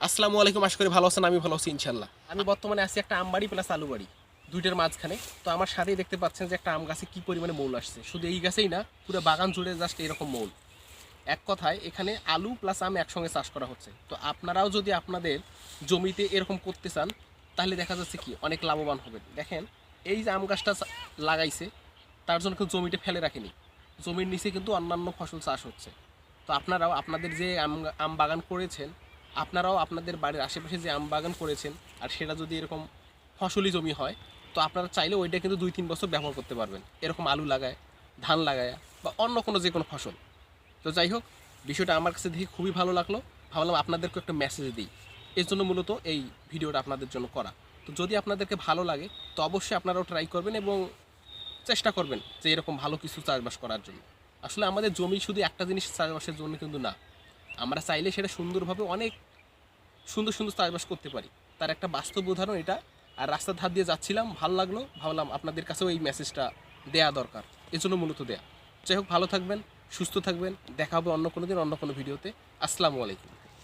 আসসালামু আলাইকুম, আশা করি ভালো আছেন, আমি ভালো আছি ইনশাল্লাহ আমি বর্তমানে আছি একটা আমবাড়ি প্লাস আলু বাড়ি দুইটার মাঝখানে। তো আমার সাথেই দেখতে পাচ্ছেন যে একটা আম গাছে কী পরিমাণে মৌল আসছে। শুধু এই গাছেই না, পুরো বাগান জুড়ে জাস্ট এরকম মৌল। এক কথায়, এখানে আলু প্লাস আম একসঙ্গে চাষ করা হচ্ছে। তো আপনারাও যদি আপনাদের জমিতে এরকম করতে চান, তাহলে দেখা যাচ্ছে কি, অনেক লাভবান হবেন। দেখেন, এই যে আম গাছটা লাগাইছে, তার জন্য কিন্তু জমিটা ফেলে রাখেনি। জমির নিচে কিন্তু অন্যান্য ফসল চাষ হচ্ছে। তো আপনারাও, আপনাদের যে আম আম বাগান করেছেন আপনারাও আপনাদের বাড়ির আশেপাশে যে আম বাগান করেছেন আর সেটা যদি এরকম ফসলি জমি হয়, তো আপনারা চাইলে ওইটা কিন্তু দুই তিন বছর ব্যবহার করতে পারবেন। এরকম আলু লাগায়, ধান লাগায় বা অন্য কোনো যে কোনো ফসল। তো যাই হোক, বিষয়টা আমার কাছে দেখে খুবই ভালো লাগল। ভাবলাম আপনাদেরকে একটা মেসেজ দিই। এর জন্য মূলত এই ভিডিওটা আপনাদের জন্য করা। তো যদি আপনাদেরকে ভালো লাগে, তো অবশ্যই আপনারাও ট্রাই করবেন এবং চেষ্টা করবেন যে এরকম ভালো কিছু চাষবাস করার জন্য। আসলে আমাদের জমি শুধু একটা জিনিস চাষবাসের জন্য কিন্তু না আমরা চাইলে সেটা সুন্দরভাবে অনেক সুন্দর সুন্দর চাষবাস করতে পারি। তার একটা বাস্তব উদাহরণ এটা। আর রাস্তার ধার দিয়ে যাচ্ছিলাম, ভালো লাগল, ভাবলাম আপনাদের কাছেও এই মেসেজটা দেয়া দরকার। এজন্য মূলত দেয়া। যাই হোক, ভালো থাকবেন, সুস্থ থাকবেন। দেখা হবে অন্য কোনো দিন, অন্য কোনো ভিডিওতে আসসালামু আলাইকুম।